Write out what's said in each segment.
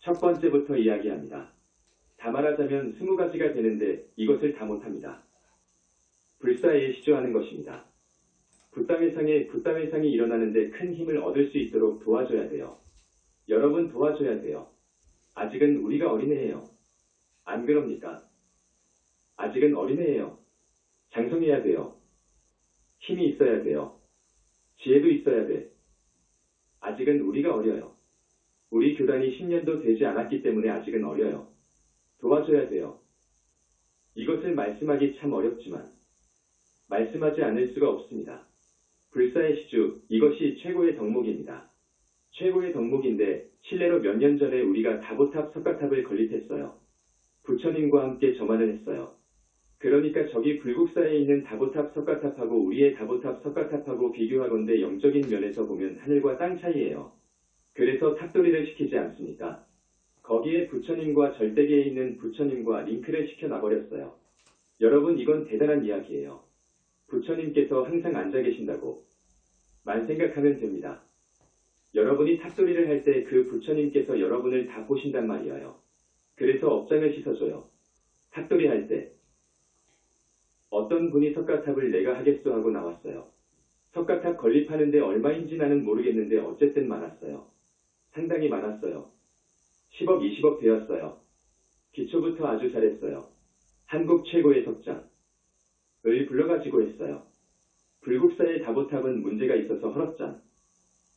첫 번째부터 이야기합니다. 다 말하자면 스무 가지가 되는데 이것을 다 못합니다. 불사에 시주하는 것입니다. 붓담회상에 붓담회상이 일어나는데 큰 힘을 얻을 수 있도록 도와줘야 돼요. 여러분 도와줘야 돼요. 아직은 우리가 어린애예요. 안 그럽니까? 아직은 어린애예요. 장성해야 돼요. 힘이 있어야 돼요. 지혜도 있어야 돼. 아직은 우리가 어려요. 우리 교단이 10년도 되지 않았기 때문에 아직은 어려요. 도와줘야 돼요. 이것을 말씀하기 참 어렵지만 말씀하지 않을 수가 없습니다. 불사의 시주, 이것이 최고의 덕목입니다. 최고의 덕목인데 실례로 몇 년 전에 우리가 다보탑 석가탑을 건립했어요. 부처님과 함께 점안을 했어요. 그러니까 저기 불국사에 있는 다보탑 석가탑하고 우리의 다보탑 석가탑하고 비교하건대 영적인 면에서 보면 하늘과 땅 차이예요. 그래서 탑돌이를 시키지 않습니까? 거기에 부처님과 절대계에 있는 부처님과 링크를 시켜놔버렸어요. 여러분 이건 대단한 이야기예요. 부처님께서 항상 앉아 계신다고 만 생각하면 됩니다. 여러분이 탑돌이를 할 때 그 부처님께서 여러분을 다 보신단 말이에요. 그래서 업장을 씻어줘요. 탑돌이 할때 어떤 분이 석가탑을 내가 하겠소 하고 나왔어요. 석가탑 건립하는데 얼마인지 나는 모르겠는데 어쨌든 많았어요. 상당히 많았어요. 10억, 20억 되었어요. 기초부터 아주 잘했어요. 한국 최고의 석장. 을 불러가지고 했어요. 불국사의 다보탑은 문제가 있어서 헐었잖.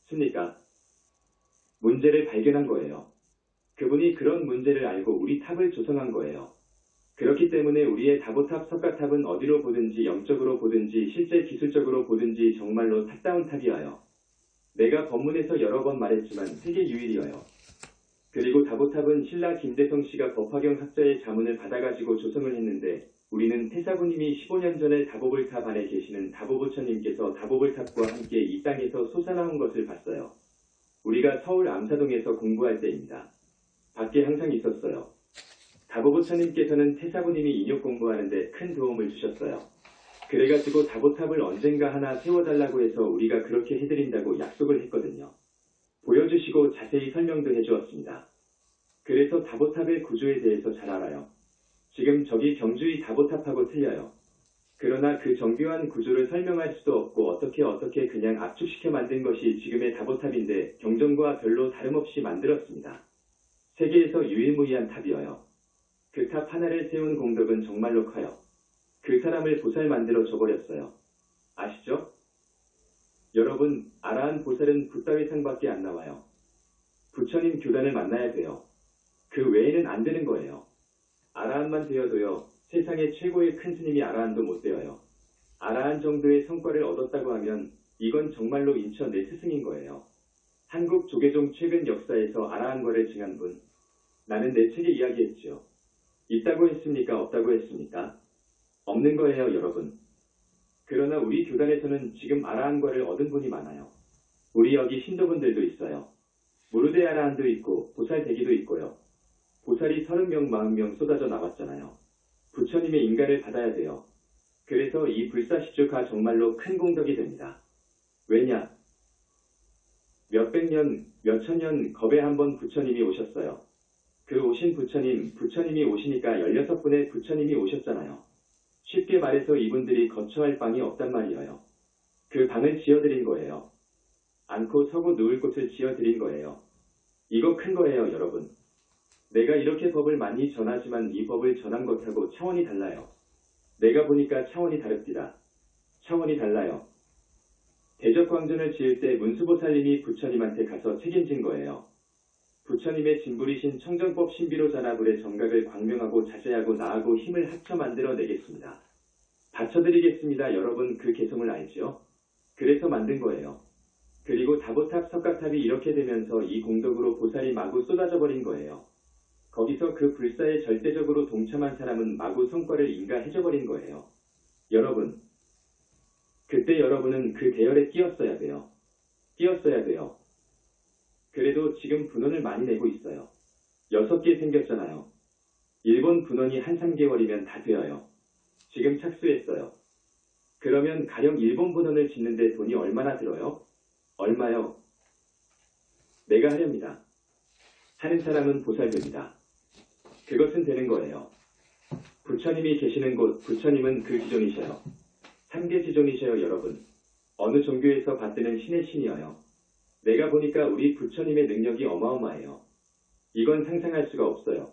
습니까? 문제를 발견한 거예요. 그분이 그런 문제를 알고 우리 탑을 조성한 거예요. 그렇기 때문에 우리의 다보탑 석가탑은 어디로 보든지 영적으로 보든지 실제 기술적으로 보든지 정말로 탑다운 탑이어요. 내가 법문에서 여러 번 말했지만 세계 유일이어요. 그리고 다보탑은 신라 김대성 씨가 법화경 학자의 자문을 받아가지고 조성을 했는데 우리는 태사부님이 15년 전에 다보불탑 안에 계시는 다보부처님께서 다보불탑과 함께 이 땅에서 솟아나온 것을 봤어요. 우리가 서울 암사동에서 공부할 때입니다. 밖에 항상 있었어요. 다보부처님께서는 태사부님이 인욕 공부하는데 큰 도움을 주셨어요. 그래가지고 다보탑을 언젠가 하나 세워달라고 해서 우리가 그렇게 해드린다고 약속을 했거든요. 보여주시고 자세히 설명도 해주었습니다. 그래서 다보탑의 구조에 대해서 잘 알아요. 지금 저기 경주의 다보탑하고 틀려요. 그러나 그 정교한 구조를 설명할 수도 없고 어떻게 어떻게 그냥 압축시켜 만든 것이 지금의 다보탑인데 경전과 별로 다름없이 만들었습니다. 세계에서 유일무이한 탑이어요. 그 탑 하나를 세운 공덕은 정말로 커요. 그 사람을 보살 만들어 줘버렸어요. 아시죠? 여러분, 아라한 보살은 붓다위상밖에 안 나와요. 부처님 교단을 만나야 돼요. 그 외에는 안 되는 거예요. 아라한만 되어도요, 세상에 최고의 큰 스님이 아라한도 못 되어요. 아라한 정도의 성과를 얻었다고 하면 이건 정말로 인천 내 스승인 거예요. 한국 조계종 최근 역사에서 아라한과를 증한 분. 나는 내 책에 이야기했죠. 있다고 했습니까? 없다고 했습니까? 없는 거예요, 여러분. 그러나 우리 교단에서는 지금 아라한과를 얻은 분이 많아요. 우리 여기 신도분들도 있어요. 무르대 아라한도 있고 보살 대기도 있고요. 보살이 30명, 40명 쏟아져 나왔잖아요. 부처님의 인가를 받아야 돼요. 그래서 이 불사시주가 정말로 큰 공덕이 됩니다. 왜냐? 몇백 년, 몇천 년 겁에 한 번 부처님이 오셨어요. 그 오신 부처님, 부처님이 오시니까 16분의 부처님이 오셨잖아요. 쉽게 말해서 이분들이 거처할 방이 없단 말이에요. 그 방을 지어드린 거예요. 앉고 서고 누울 곳을 지어드린 거예요. 이거 큰 거예요, 여러분. 내가 이렇게 법을 많이 전하지만 이 법을 전한 것하고 차원이 달라요. 내가 보니까 차원이 다릅니다. 차원이 달라요. 대적광전을 지을 때 문수보살님이 부처님한테 가서 책임진 거예요. 부처님의 진불이신 청정법 신비로 잔화불의 정각을 광명하고 자제하고 나하고 힘을 합쳐 만들어 내겠습니다. 바쳐드리겠습니다. 여러분 그 개성을 알지요? 그래서 만든 거예요. 그리고 다보탑 석가탑이 이렇게 되면서 이 공덕으로 보살이 마구 쏟아져 버린 거예요. 거기서 그 불사에 절대적으로 동참한 사람은 마구 성과를 인가해줘 버린 거예요. 여러분, 그때 여러분은 그 대열에 끼었어야 돼요. 끼었어야 돼요. 그래도 지금 분원을 많이 내고 있어요. 여섯 개 생겼잖아요. 일본 분원이 한 3개월이면 다 되어요. 지금 착수했어요. 그러면 가령 일본 분원을 짓는데 돈이 얼마나 들어요? 얼마요? 내가 하렵니다. 하는 사람은 보살됩니다. 그것은 되는 거예요. 부처님이 계시는 곳, 부처님은 그 지존이셔요. 삼계 지존이셔요, 여러분. 어느 종교에서 받드는 신의 신이어요. 내가 보니까 우리 부처님의 능력이 어마어마해요. 이건 상상할 수가 없어요.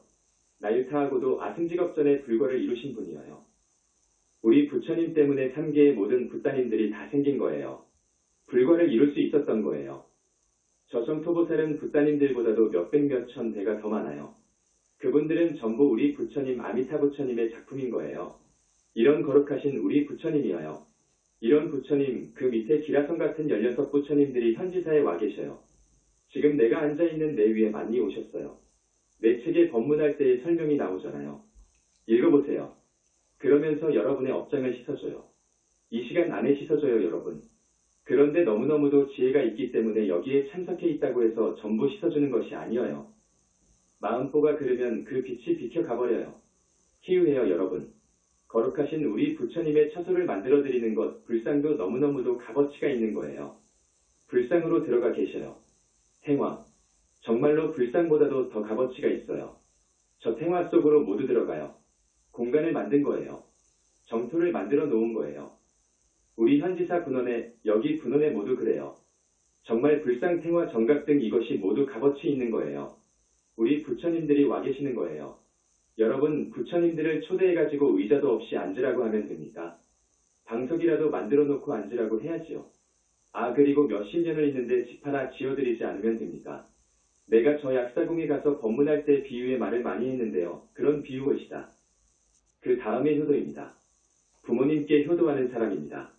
나유타하고도 아승직업 전에 불거를 이루신 분이어요. 우리 부처님 때문에 삼계의 모든 부따님들이 다 생긴 거예요. 불거를 이룰 수 있었던 거예요. 저성 토보살은 부따님들보다도 몇백 몇천 배가 더 많아요. 그분들은 전부 우리 부처님 아미타 부처님의 작품인 거예요. 이런 거룩하신 우리 부처님이어요. 이런 부처님, 그 밑에 기라성 같은 16 부처님들이 현지사에 와 계셔요. 지금 내가 앉아있는 내 위에 많이 오셨어요. 내 책에 법문할 때의 설명이 나오잖아요. 읽어보세요. 그러면서 여러분의 업장을 씻어줘요. 이 시간 안에 씻어줘요, 여러분. 그런데 너무너무도 지혜가 있기 때문에 여기에 참석해 있다고 해서 전부 씻어주는 것이 아니어요. 마음보가 그르면 그 빛이 비켜가버려요. 희유해요, 여러분. 거룩하신 우리 부처님의 처소를 만들어드리는 것, 불상도 너무너무도 값어치가 있는 거예요. 불상으로 들어가 계셔요. 탱화. 정말로 불상보다도 더 값어치가 있어요. 저 탱화 속으로 모두 들어가요. 공간을 만든 거예요. 정토를 만들어 놓은 거예요. 우리 현지사 분원에, 여기 분원에 모두 그래요. 정말 불상 탱화 정각 등 이것이 모두 값어치 있는 거예요. 우리 부처님들이 와 계시는 거예요. 여러분, 부처님들을 초대해가지고 의자도 없이 앉으라고 하면 됩니까? 방석이라도 만들어 놓고 앉으라고 해야지요. 아, 그리고 몇십 년을 있는데 집 하나 지어드리지 않으면 됩니까? 내가 저 약사궁에 가서 법문할 때 비유의 말을 많이 했는데요. 그런 비유 것이다. 그 다음에 효도입니다. 부모님께 효도하는 사람입니다.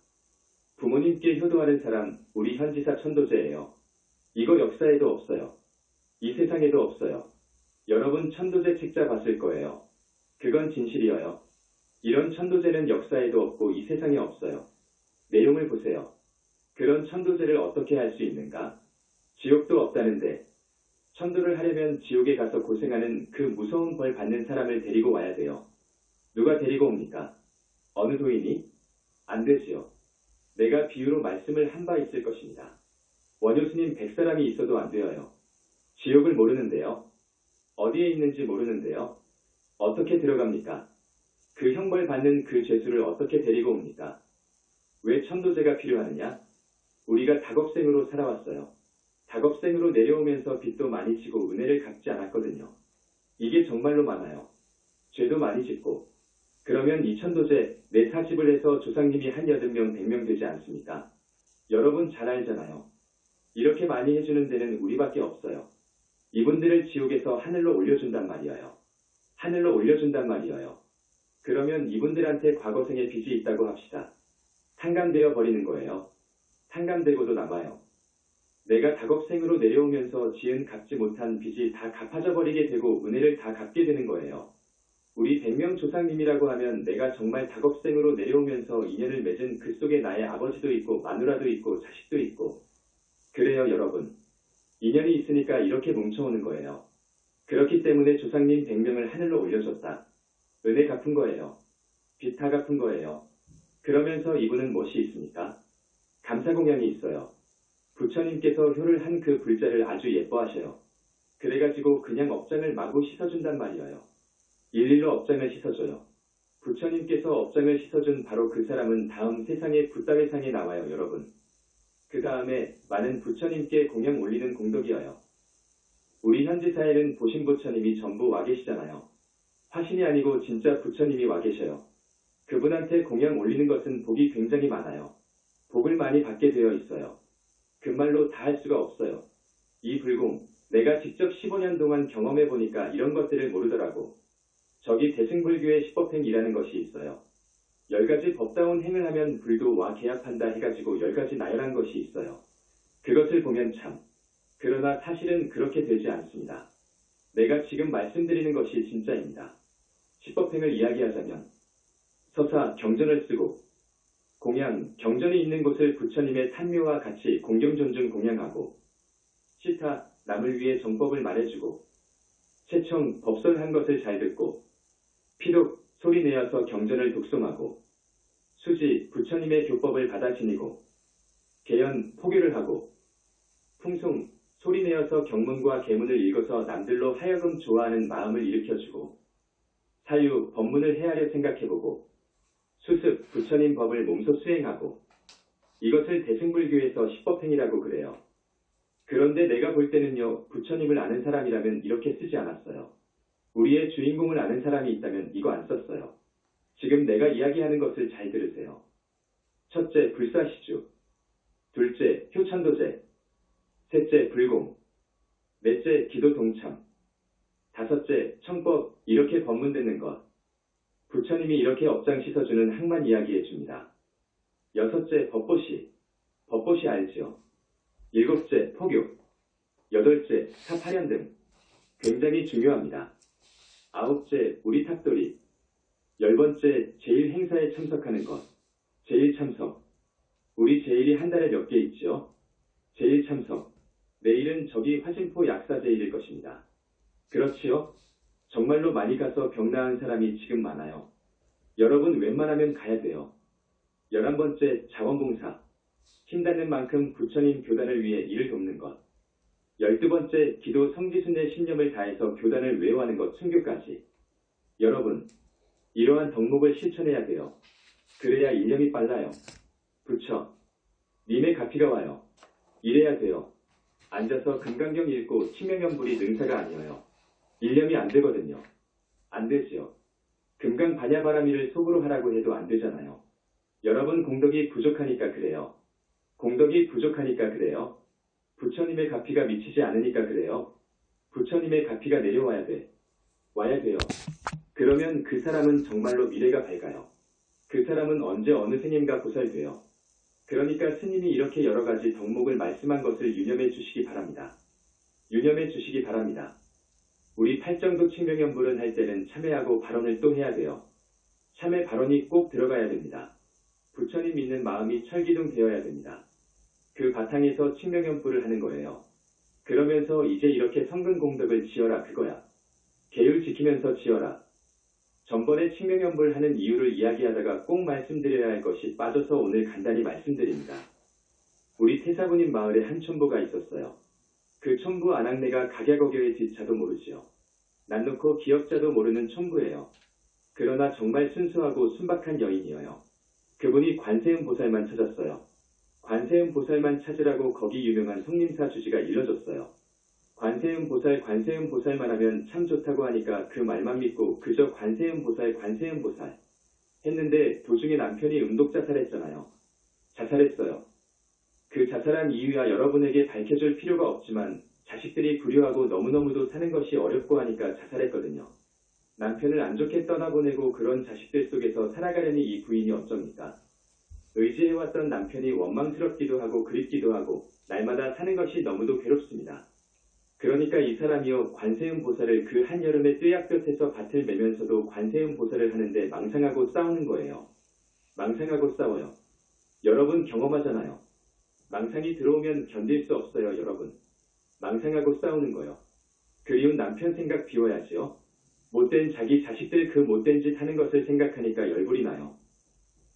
부모님께 효도하는 사람, 우리 현지사 천도제예요. 이거 역사에도 없어요. 이 세상에도 없어요. 여러분 천도제 책자 봤을 거예요. 그건 진실이어요. 이런 천도제는 역사에도 없고 이 세상에 없어요. 내용을 보세요. 그런 천도제를 어떻게 할 수 있는가? 지옥도 없다는데 천도를 하려면 지옥에 가서 고생하는 그 무서운 벌 받는 사람을 데리고 와야 돼요. 누가 데리고 옵니까? 어느 도인이? 안 되지요. 내가 비유로 말씀을 한 바 있을 것입니다. 원효스님 백 사람이 있어도 안 되어요. 지옥을 모르는데요. 어디에 있는지 모르는데요. 어떻게 들어갑니까? 그 형벌 받는 그 죄수를 어떻게 데리고 옵니까? 왜 천도제가 필요하느냐? 우리가 다겁생으로 살아왔어요. 다겁생으로 내려오면서 빚도 많이 지고 은혜를 갚지 않았거든요. 이게 정말로 많아요. 죄도 많이 짓고. 그러면 이 천도제 내 사십을 해서 조상님이 한 여덟 명, 백 명 되지 않습니까? 여러분 잘 알잖아요. 이렇게 많이 해주는 데는 우리밖에 없어요. 이분들을 지옥에서 하늘로 올려준단 말이에요. 하늘로 올려준단 말이에요. 그러면 이분들한테 과거생의 빚이 있다고 합시다. 탕감되어 버리는 거예요. 탕감되고도 남아요. 내가 다겁생으로 내려오면서 지은 갚지 못한 빚이 다 갚아져 버리게 되고 은혜를 다 갚게 되는 거예요. 우리 백명 조상님이라고 하면 내가 정말 다겁생으로 내려오면서 인연을 맺은 그 속에 나의 아버지도 있고 마누라도 있고 자식도 있고 그래요 여러분. 인연이 있으니까 이렇게 뭉쳐오는 거예요. 그렇기 때문에 조상님 100명을 하늘로 올려줬다. 은혜 갚은 거예요. 빚다 갚은 거예요. 그러면서 이분은 무엇이 있습니까? 감사 공양이 있어요. 부처님께서 효를 한 그 불자를 아주 예뻐하셔요. 그래가지고 그냥 업장을 마구 씻어준단 말이에요. 일일로 업장을 씻어줘요. 부처님께서 업장을 씻어준 바로 그 사람은 다음 세상의 부따회상에 나와요, 여러분. 그 다음에 많은 부처님께 공양 올리는 공덕이어요. 우리 현지사에는 보신 부처님이 전부 와 계시잖아요. 화신이 아니고 진짜 부처님이 와 계셔요. 그분한테 공양 올리는 것은 복이 굉장히 많아요. 복을 많이 받게 되어 있어요. 그 말로 다 할 수가 없어요. 이 불공, 내가 직접 15년 동안 경험해 보니까 이런 것들을 모르더라고. 저기 대승불교의 십법행이라는 것이 있어요. 열 가지 법다운 행을 하면 불도 와 계약한다 해가지고 열 가지 나열한 것이 있어요. 그것을 보면 참. 그러나 사실은 그렇게 되지 않습니다. 내가 지금 말씀드리는 것이 진짜입니다. 십법행을 이야기하자면 서사 경전을 쓰고 공양 경전이 있는 곳을 부처님의 탄묘와 같이 공경 존중 공양하고 시타 남을 위해 정법을 말해주고 채청 법설한 것을 잘 듣고 피독 소리 내어서 경전을 독송하고 수지 부처님의 교법을 받아 지니고 개연 포교를 하고 풍송 소리내어서 경문과 계문을 읽어서 남들로 하여금 좋아하는 마음을 일으켜주고 사유, 법문을 헤아려 생각해보고 수습, 부처님 법을 몸소 수행하고 이것을 대승불교에서 시법행이라고 그래요. 그런데 내가 볼 때는요, 부처님을 아는 사람이라면 이렇게 쓰지 않았어요. 우리의 주인공을 아는 사람이 있다면 이거 안 썼어요. 지금 내가 이야기하는 것을 잘 들으세요. 첫째, 불사시주. 둘째, 효천도제. 셋째, 불공. 넷째, 기도 동참. 다섯째, 청법. 이렇게 법문되는 것. 부처님이 이렇게 업장 씻어주는 항만 이야기해 줍니다. 여섯째, 법보시. 법보시 알지요? 일곱째, 포교. 여덟째, 사파련 등. 굉장히 중요합니다. 아홉째, 우리 탑돌이. 열 번째, 제일 행사에 참석하는 것. 제일 참석. 우리 제일이 한 달에 몇 개 있지요? 제일 참석. 내일은 저기 화진포 약사 제일일 것입니다. 그렇지요? 정말로 많이 가서 병 나은 사람이 지금 많아요. 여러분 웬만하면 가야 돼요. 열한 번째, 자원봉사. 힘 닿는 만큼 부처님 교단을 위해 일을 돕는 것. 열두 번째, 기도 성지순의 신념을 다해서 교단을 외워하는 것 순교까지. 여러분, 이러한 덕목을 실천해야 돼요. 그래야 인념이 빨라요. 부처, 님의 가피가 와요. 이래야 돼요. 앉아서 금강경 읽고 치명연불이 능사가 아니어요. 일념이 안 되거든요. 안 되지요. 금강 반야바라미를 속으로 하라고 해도 안 되잖아요. 여러분 공덕이 부족하니까 그래요. 공덕이 부족하니까 그래요. 부처님의 가피가 미치지 않으니까 그래요. 부처님의 가피가 내려와야 돼. 와야 돼요. 그러면 그 사람은 정말로 미래가 밝아요. 그 사람은 언제 어느 생인가 보살돼요. 그러니까 스님이 이렇게 여러 가지 덕목을 말씀한 것을 유념해 주시기 바랍니다. 유념해 주시기 바랍니다. 우리 팔정도 칭명연불은 할 때는 참회하고 발언을 또 해야 돼요. 참회 발언이 꼭 들어가야 됩니다. 부처님 믿는 마음이 철기둥 되어야 됩니다. 그 바탕에서 칭명연불을 하는 거예요. 그러면서 이제 이렇게 성근 공덕을 지어라 그거야. 계율 지키면서 지어라. 전번에 칭명연불 하는 이유를 이야기하다가 꼭 말씀드려야 할 것이 빠져서 오늘 간단히 말씀드립니다. 우리 태사부님 마을에 한 촌부가 있었어요. 그 촌부 아낙네가 각야거교의 뒷차도 모르지요. 난 놓고 기억자도 모르는 촌부예요. 그러나 정말 순수하고 순박한 여인이어요. 그분이 관세음 보살만 찾았어요. 관세음 보살만 찾으라고 거기 유명한 성림사 주지가 일러줬어요. 관세음 보살 관세음 보살만 하면 참 좋다고 하니까 그 말만 믿고 그저 관세음 보살 관세음 보살 했는데 도중에 남편이 음독 자살했잖아요. 자살했어요. 그 자살한 이유야 여러분에게 밝혀줄 필요가 없지만 자식들이 불효하고 너무너무도 사는 것이 어렵고 하니까 자살했거든요. 남편을 안 좋게 떠나보내고 그런 자식들 속에서 살아가려니 이 부인이 어쩝니까? 의지해왔던 남편이 원망스럽기도 하고 그립기도 하고 날마다 사는 것이 너무도 괴롭습니다. 그러니까 이 사람이요 관세음 보살을 그 한여름에 떼약볕에서 밭을 매면서도 관세음 보살을 하는데 망상하고 싸우는 거예요. 망상하고 싸워요. 여러분 경험하잖아요. 망상이 들어오면 견딜 수 없어요 여러분. 망상하고 싸우는 거요. 그리운 남편 생각 비워야지요. 못된 자기 자식들 그 못된 짓 하는 것을 생각하니까 열불이 나요.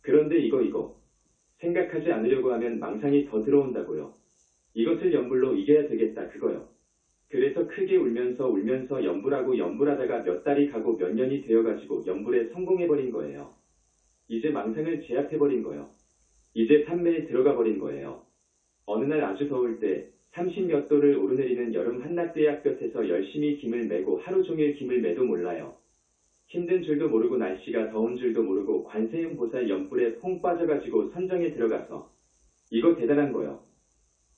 그런데 이거 이거 생각하지 않으려고 하면 망상이 더 들어온다고요. 이것을 연불로 이겨야 되겠다 그거요. 그래서 크게 울면서 울면서 연불하고 연불하다가 몇 달이 가고 몇 년이 되어가지고 연불에 성공해버린 거예요. 이제 망상을 제압해버린 거요. 이제 판매에 들어가 버린 거예요. 어느 날 아주 더울 때 30몇 도를 오르내리는 여름 한낮 대약볕에서 열심히 김을 메고 하루 종일 김을 매도 몰라요. 힘든 줄도 모르고 날씨가 더운 줄도 모르고 관세음 보살 연불에 퐁 빠져가지고 선정에 들어가서 이거 대단한 거요.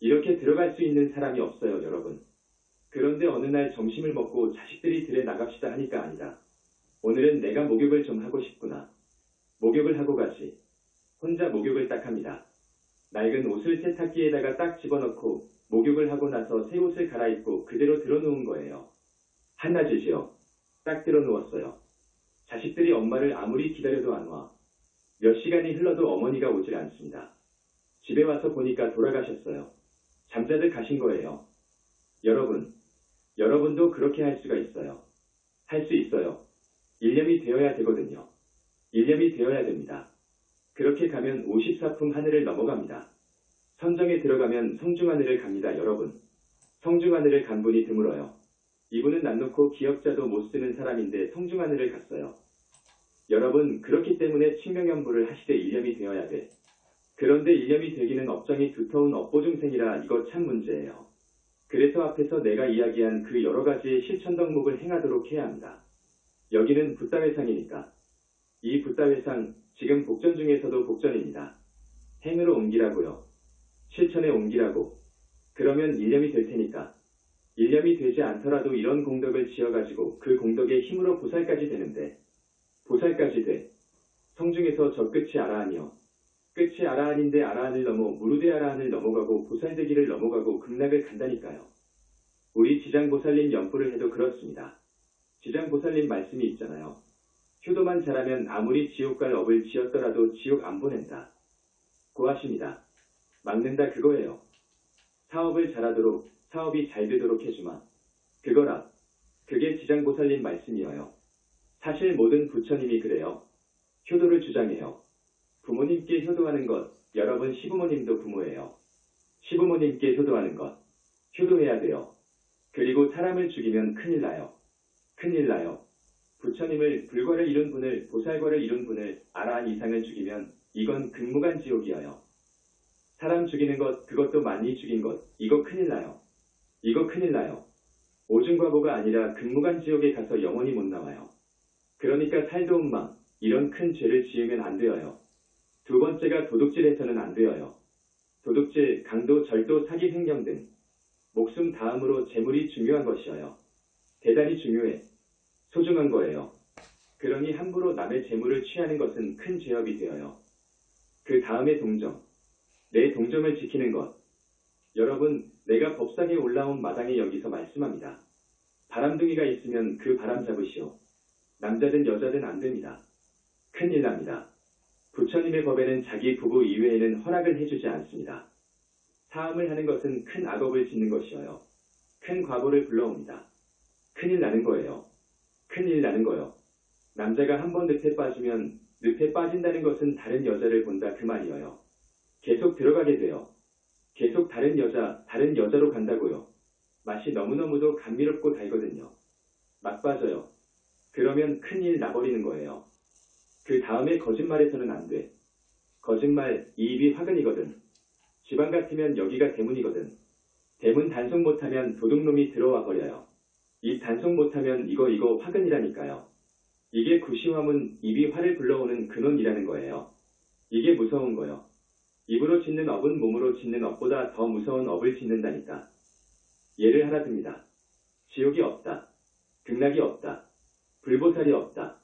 이렇게 들어갈 수 있는 사람이 없어요 여러분. 그런데 어느 날 점심을 먹고 자식들이 들에 나갑시다 하니까 아니다. 오늘은 내가 목욕을 좀 하고 싶구나. 목욕을 하고 가지. 혼자 목욕을 딱 합니다. 낡은 옷을 세탁기에다가 딱 집어넣고 목욕을 하고 나서 새 옷을 갈아입고 그대로 들어놓은 거예요. 한낮이지요. 딱 들어누웠어요. 자식들이 엄마를 아무리 기다려도 안 와. 몇 시간이 흘러도 어머니가 오질 않습니다. 집에 와서 보니까 돌아가셨어요. 잠자들 가신 거예요. 여러분, 여러분도 그렇게 할 수가 있어요. 할 수 있어요. 일념이 되어야 되거든요. 일념이 되어야 됩니다. 그렇게 가면 54품 하늘을 넘어갑니다. 선정에 들어가면 성중하늘을 갑니다, 여러분. 성중하늘을 간 분이 드물어요. 이분은 남 놓고 기억자도 못 쓰는 사람인데 성중하늘을 갔어요. 여러분, 그렇기 때문에 칭명연부를 하시되 일념이 되어야 돼. 그런데 일념이 되기는 업장이 두터운 업보중생이라 이거 참 문제예요. 그래서 앞에서 내가 이야기한 그 여러 가지의 실천 덕목을 행하도록 해야 합니다. 여기는 붓다회상이니까. 이 붓다회상, 지금 복전 중에서도 복전입니다. 행으로 옮기라고요. 실천에 옮기라고. 그러면 일념이 될 테니까. 일념이 되지 않더라도 이런 공덕을 지어가지고 그 공덕의 힘으로 보살까지 되는데, 보살까지 돼. 성중에서 저 끝이 아라하니요. 끝이 아라한인데 아라한을 넘어 무르대 아라한을 넘어가고 보살되기를 넘어가고 극락을 간다니까요. 우리 지장보살님 연부를 해도 그렇습니다. 지장보살님 말씀이 있잖아요. 효도만 잘하면 아무리 지옥 갈 업을 지었더라도 지옥 안 보낸다. 고하십니다. 막는다 그거예요. 사업을 잘하도록 사업이 잘 되도록 해주마. 그거라. 그게 지장보살님 말씀이어요. 사실 모든 부처님이 그래요. 효도를 주장해요. 부모님께 효도하는 것, 여러분 시부모님도 부모예요. 시부모님께 효도하는 것, 효도해야 돼요. 그리고 사람을 죽이면 큰일 나요. 큰일 나요. 부처님을 불과를 이룬 분을, 보살과를 이룬 분을, 아라한 이상을 죽이면 이건 극무간 지옥이어요. 사람 죽이는 것, 그것도 많이 죽인 것, 이거 큰일 나요. 이거 큰일 나요. 오중과보가 아니라 극무간 지옥에 가서 영원히 못 나와요. 그러니까 살도 운망, 이런 큰 죄를 지으면 안 되어요. 두 번째가 도둑질해서는 안 되어요. 도둑질, 강도, 절도, 사기, 횡령 등 목숨 다음으로 재물이 중요한 것이어요. 대단히 중요해. 소중한 거예요. 그러니 함부로 남의 재물을 취하는 것은 큰 죄업이 되어요. 그 다음에 동정. 내 동정을 지키는 것. 여러분, 내가 법상에 올라온 마당에 여기서 말씀합니다. 바람둥이가 있으면 그 바람 잡으시오. 남자든 여자든 안 됩니다. 큰일 납니다. 부처님의 법에는 자기 부부 이외에는 허락을 해주지 않습니다. 사함을 하는 것은 큰 악업을 짓는 것이어요. 큰 과보를 불러옵니다. 큰일 나는 거예요. 큰일 나는 거요. 남자가 한 번 늪에 빠지면 늪에 빠진다는 것은 다른 여자를 본다 그 말이어요. 계속 들어가게 돼요. 계속 다른 여자, 다른 여자로 간다고요. 맛이 너무너무도 감미롭고 달거든요. 막 빠져요. 그러면 큰일 나버리는 거예요. 그 다음에 거짓말해서는 안 돼. 거짓말, 이 입이 화근이거든. 지방 같으면 여기가 대문이거든. 대문 단속 못하면 도둑놈이 들어와 버려요. 입 단속 못하면 이거 이거 화근이라니까요. 이게 구시화문 입이 화를 불러오는 근원이라는 거예요. 이게 무서운 거요. 입으로 짓는 업은 몸으로 짓는 업보다 더 무서운 업을 짓는다니까. 예를 하나 듭니다. 지옥이 없다. 극락이 없다. 불보살이 없다.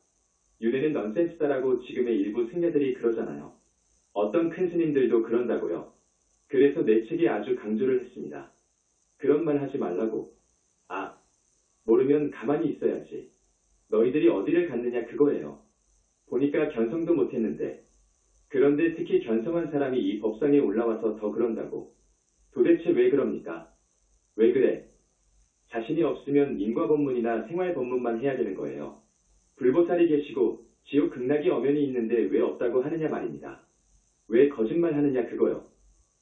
윤회는 넌센스다라고 지금의 일부 승려들이 그러잖아요. 어떤 큰 스님들도 그런다고요. 그래서 내 책에 아주 강조를 했습니다. 그런 말 하지 말라고. 아, 모르면 가만히 있어야지. 너희들이 어디를 갔느냐 그거예요. 보니까 견성도 못했는데. 그런데 특히 견성한 사람이 이 법상에 올라와서 더 그런다고. 도대체 왜 그럽니까? 왜 그래? 자신이 없으면 인과법문이나 생활 법문만 해야 되는 거예요. 불보살이 계시고 지옥 극락이 엄연히 있는데 왜 없다고 하느냐 말입니다. 왜 거짓말 하느냐 그거요.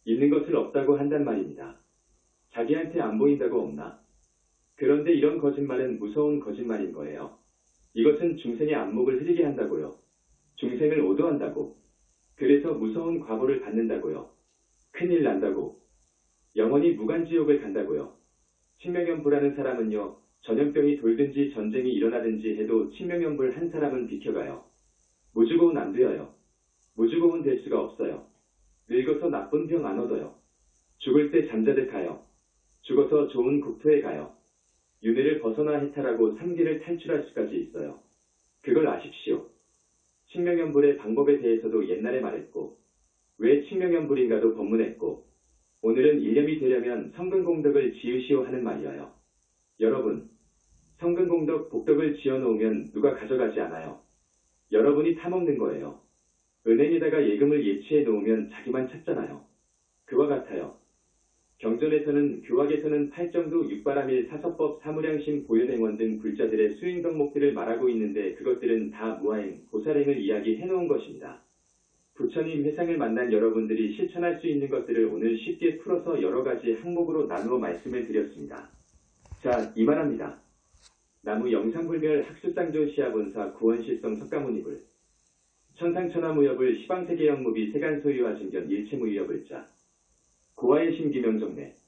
있는 것을 없다고 한단 말입니다. 자기한테 안 보인다고 없나? 그런데 이런 거짓말은 무서운 거짓말인 거예요. 이것은 중생의 안목을 흐리게 한다고요. 중생을 오도한다고. 그래서 무서운 과보를 받는다고요. 큰일 난다고. 영원히 무간지옥을 간다고요. 칭명연부라는 사람은요. 전염병이 돌든지 전쟁이 일어나든지 해도 칭명연불 한 사람은 비켜가요. 무주고은 안 되어요. 무주고은 될 수가 없어요. 늙어서 나쁜 병 안 얻어요. 죽을 때 잠자듯 가요. 죽어서 좋은 국토에 가요. 윤회를 벗어나 해탈하고 삼계를 탈출할 수까지 있어요. 그걸 아십시오. 칭명연불의 방법에 대해서도 옛날에 말했고 왜 칭명연불인가도 법문했고 오늘은 일념이 되려면 성근공덕을 지으시오 하는 말이어요. 여러분, 성근공덕 복덕을 지어놓으면 누가 가져가지 않아요. 여러분이 타먹는 거예요. 은행에다가 예금을 예치해 놓으면 자기만 찾잖아요. 그와 같아요. 경전에서는 교학에서는 팔정도 육바람일 사서법 사무량심 보현행원 등 불자들의 수행 덕목들을 말하고 있는데 그것들은 다 무아행, 보살행을 이야기해 놓은 것입니다. 부처님 회상을 만난 여러분들이 실천할 수 있는 것들을 오늘 쉽게 풀어서 여러 가지 항목으로 나누어 말씀을 드렸습니다. 자, 이만합니다. 나무 영상불멸 학수쌍조 시아본사 구원실성 석가모니불 천상천하무협을 시방세계영무비 세간소유화 증견 일체무유협을자 고아의 신기명정내